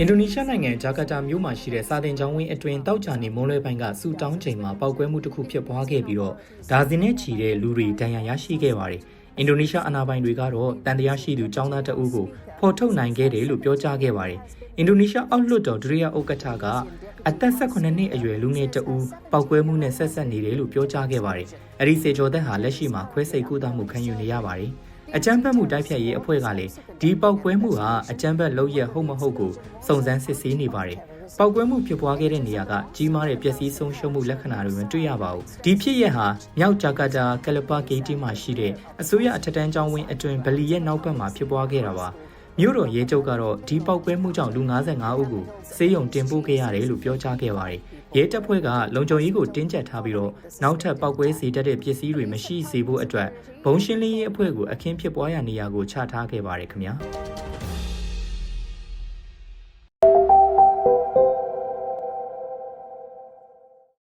အင်ဒိုနီးရှားနိုင်ငံဂျာကာတာမြို့မှာရှိတဲ့စာတင်ကျောင်းဝင်းအတွင်းတောက်ချာနေမွန်းလွဲပိုင်းကစူတောင်းချိန်မှာပောက်ကွဲမှုတစ်ခုဖြစ်ပွားခဲ့ပြီးတော့ဒါဇင်နဲ့ချီတဲ့လူတွေဒဏ်ရာရရှိခဲ့ပါတယ်။အင်ဒိုနီးရှားအာဏာပိုင်တွေကတော့တန်တရားရှိသူចောင်းသားတအုပ်ကိုဖော်ထုတ်နိုင်ခဲ့တယ်လို့ပြောကြားခဲ့ပါတယ်။အင်ဒိုနီးရှားအောက်လွှတ်တော်ဒုတိယဥက္ကဋ္ဌကအသက်18နှစ်အရွယ်လူငယ်တဦးပောက်ကွဲမှုနဲ့ဆက်ဆက်နေတယ်လို့ပြောကြားခဲ့ပါတယ်။အဲဒီစေကျော်သက်ဟာလက်ရှိမှာခွဲစိတ်ကုသမှုခံယူနေရပါတယ်။ အကြမ်းဖက်မှုတိုက်ဖျက်ရေးအဖွဲ့ကလည်းဒီပောက်ကွဲမှုဟာအကြမ်းဖက်လုပ်ရဟုတ်မဟုတ်ကိုစုံစမ်းစစ်ဆေးနေပါတယ်။ပောက်ကွဲမှုဖြစ်ပွားခဲ့တဲ့နေရာကကြီးမားတဲ့ပျက်စီးဆုံးရှုံးမှုလက္ခဏာတွေမတွေ့ရပါဘူး။ဒီဖြစ်ရပ်ဟာမြောက်ဂျာကာတာကလပဂေးတီမှာရှိတဲ့အစိုးရအထက်တန်းကျောင်းဝင်းအတွင်ဗလီရဲ့နောက်ဘက်မှာဖြစ်ပွားခဲ့တာပါ။ မြို့တော်ရဲချုပ်ကတော့ဒီပောက်ကွဲမှုကြောင့်လူ95ဦးကိုစေးရုံတင်ပို့ခဲ့ရတယ်လို့ပြောကြားခဲ့ပါတယ်။ရဲတပ်ဖွဲ့ကလုံခြုံရေးကိုတင်းကျပ်ထားပြီးတော့နောက်ထပ်ပောက်ကွဲစေတတ်တဲ့ပစ္စည်းတွေမရှိစေဖို့အတွက်ဘုံရှင်းလင်းရေးအဖွဲ့ကိုအခင်းဖြစ်ပွားရာနေရာကိုချထားခဲ့ပါတယ်ခင်ဗျာ။